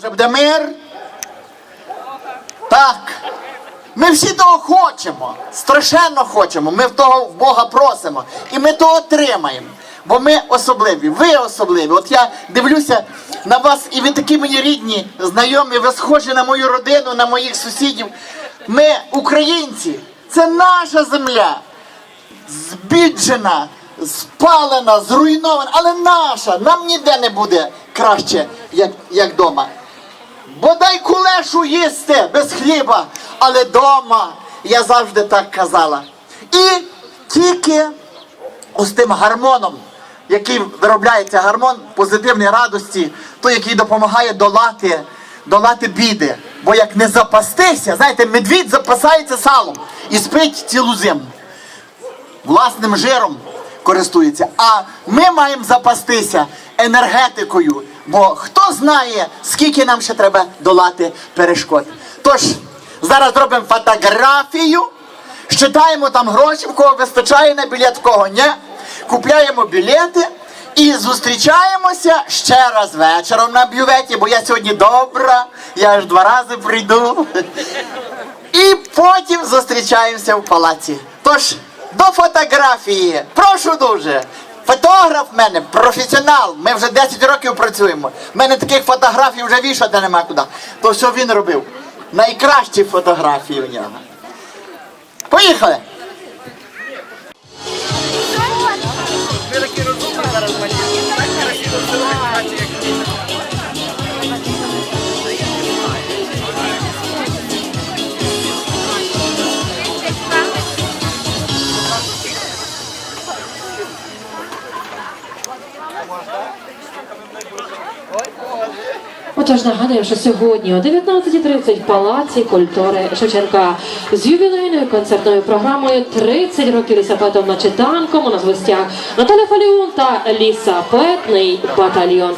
Вже буде мир. Так. Ми всі того хочемо. Страшенно хочемо. Ми в того в Бога просимо. І ми того отримаємо. Бо ми особливі, ви особливі. От я дивлюся на вас, і ви такі мені рідні, знайомі, ви схожі на мою родину, на моїх сусідів. Ми, українці, це наша земля збіджена, спалена, зруйнована, але наша. Нам ніде не буде краще, як, як дома. Бодай кулешу їсти без хліба, але дома я завжди так казала. І тільки з тим гармоном, який виробляється гармон позитивної радості, той, який допомагає долати, долати біди. Бо як не запастися, знаєте, медвідь запасається салом і спить цілу зиму власним жиром користується. А ми маємо запастися енергетикою, бо хто знає, скільки нам ще треба долати перешкод. Тож, зараз робимо фотографію, щитаємо там гроші, в кого вистачає на білет, в кого ні. Купляємо білети і зустрічаємося ще раз вечором на бюветі, бо я сьогодні добра, я аж два рази прийду. І потім зустрічаємося в палаці. Тож, до фотографії. Прошу дуже. Фотограф в мене професіонал. Ми вже 10 років працюємо. У мене таких фотографій вже вішати нема куди. То що він робив? Найкращі фотографії в нього. Поїхали! Отож, нагадуємо, що сьогодні о 19.30 в Палаці культури Шевченка з ювілейною концертною програмою 30 років лісапетом на читанком у нас в гостях Наталя Фаліон та лісапетний батальйон.